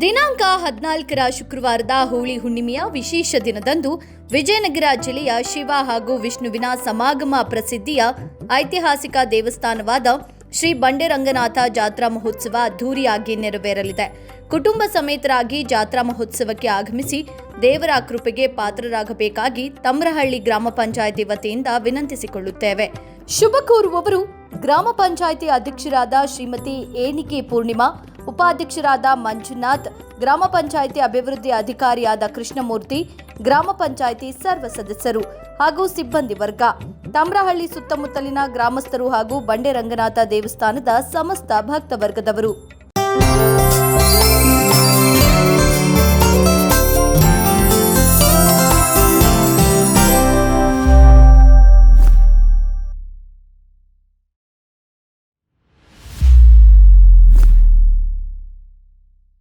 ದಿನಾಂಕ ಹದಿನಾಲ್ಕರ ಶುಕ್ರವಾರದ ಹೋಳಿ ಹುಣ್ಣಿಮೆಯ ವಿಶೇಷ ದಿನದಂದು ವಿಜಯನಗರ ಜಿಲ್ಲೆಯ ಶಿವ ಹಾಗೂ ವಿಷ್ಣುವಿನ ಸಮಾಗಮ ಪ್ರಸಿದ್ಧಿಯ ಐತಿಹಾಸಿಕ ದೇವಸ್ಥಾನವಾದ ಶ್ರೀ ಬಂಡೆರಂಗನಾಥ ಜಾತ್ರಾ ಮಹೋತ್ಸವ ಅದ್ದೂರಿಯಾಗಿ ನೆರವೇರಲಿದೆ. ಕುಟುಂಬ ಸಮೇತರಾಗಿ ಜಾತ್ರಾ ಮಹೋತ್ಸವಕ್ಕೆ ಆಗಮಿಸಿ ದೇವರ ಕೃಪೆಗೆ ಪಾತ್ರರಾಗಬೇಕಾಗಿ ತಮ್ರಹಳ್ಳಿ ಗ್ರಾಮ ಪಂಚಾಯಿತಿ ವತಿಯಿಂದ ವಿನಂತಿಸಿಕೊಳ್ಳುತ್ತೇವೆ. ಶುಭ ಕೋರುವವರು ಗ್ರಾಮ ಪಂಚಾಯಿತಿ ಅಧ್ಯಕ್ಷರಾದ ಶ್ರೀಮತಿ ಏನಿಕೆ ಪೂರ್ಣಿಮಾ ಉಪಾಧ್ಯಕ್ಷರಾದ ಮಂಜುನಾಥ್, ಗ್ರಾಮ ಪಂಚಾಯಿತಿ ಅಭಿವೃದ್ಧಿ ಅಧಿಕಾರಿಯಾದ ಕೃಷ್ಣಮೂರ್ತಿ, ಗ್ರಾಮ ಪಂಚಾಯಿತಿ ಸರ್ವ ಸದಸ್ಯರು ಹಾಗೂ ಸಿಬ್ಬಂದಿ ವರ್ಗ. ತಮ್ರಹಳ್ಳಿ ಸುತ್ತಮುತ್ತಲಿನ ಗ್ರಾಮಸ್ಥರು ಹಾಗೂ ಬಂಡೆ ರಂಗನಾಥ ದೇವಸ್ಥಾನದ ಸಮಸ್ತ ಭಕ್ತ ವರ್ಗದವರು.